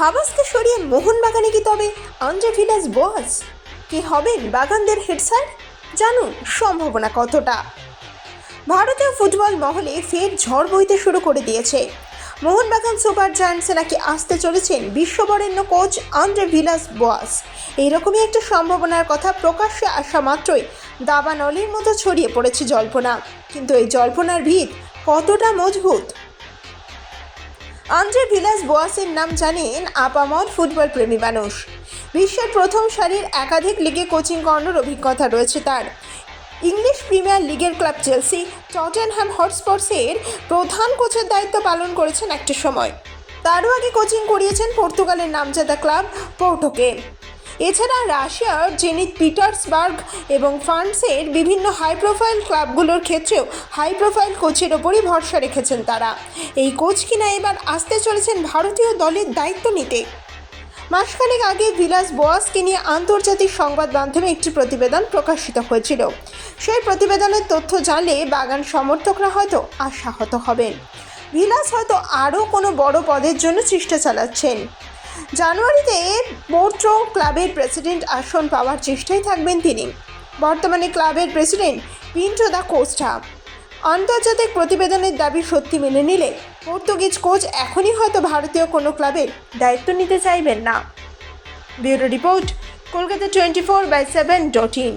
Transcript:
হাবাসকে সরিয়ে মোহনবাগানে কি তবে আন্দ্রে ভিলাস বস? কি হবেন বাগানদের হেড স্যার জানুন সম্ভাবনা কতটা। ভারতীয় ফুটবল মহলে ফের ঝড় বইতে শুরু করে দিয়েছে। মোহনবাগান সুপার জায়ান্টসে নাকি আসতে চলেছেন বিশ্ববরেণ্য কোচ আন্দ্রে ভিলাস বোয়াস এইরকমই একটা সম্ভাবনার কথা প্রকাশ্যে আসা মাত্রই দাবানলের মতো ছড়িয়ে পড়েছে জল্পনা। কিন্তু এই জল্পনার ভিত কতটা মজবুত? আন্দ্রে ভিলাস বোয়াসের নাম জানেন আপামর ফুটবল প্রেমী মানুষ। বিশ্বের প্রথম সারির একাধিক লিগে কোচিং করানোর অভিজ্ঞতা রয়েছে তার। ইংলিশ প্রিমিয়ার লিগের ক্লাব চেলসি টটেনহ্যাম হটস্পটসের প্রধান কোচের দায়িত্ব পালন করেছেন একটা সময়। তারও আগে কোচিং করিয়েছেন পর্তুগালের নামজাদা ক্লাব পোর্টোকে। এছাড়া রাশিয়ার জেনিত পিটার্সবার্গ এবং ফ্রান্সের বিভিন্ন হাই প্রোফাইল ক্লাবগুলোর ক্ষেত্রেও হাই প্রোফাইল কোচের ওপরই ভরসা রেখেছেন তারা। এই কোচ কিনা এবার আসতে চলেছেন ভারতীয় দলের দায়িত্ব নিতে। মাসখানেক আগে ভিলাস বোয়াসকে নিয়ে আন্তর্জাতিক সংবাদ মাধ্যমে একটি প্রতিবেদন প্রকাশিত হয়েছিল। সেই প্রতিবেদনের তথ্য জানলে বাগান সমর্থকরা হয়তো আশাহত হবেন। ভিলাস হয়তো আরও কোনো বড় পদের জন্য চেষ্টা চালাচ্ছেন। জানুয়ারিতে পোর্ট্রো ক্লাবের প্রেসিডেন্ট আসন পাওয়ার চেষ্টায় থাকবেন তিনি। বর্তমানে ক্লাবের প্রেসিডেন্ট পিন্টো দা কোস্টা। আন্তর্জাতিক প্রতিবেদনের দাবি সত্যি মেনে নিলে পর্তুগিজ কোচ এখনই হয়তো ভারতীয় কোনো ক্লাবের দায়িত্ব নিতে চাইবেন না। Bureau report, Kolkata twenty four by seven dot in.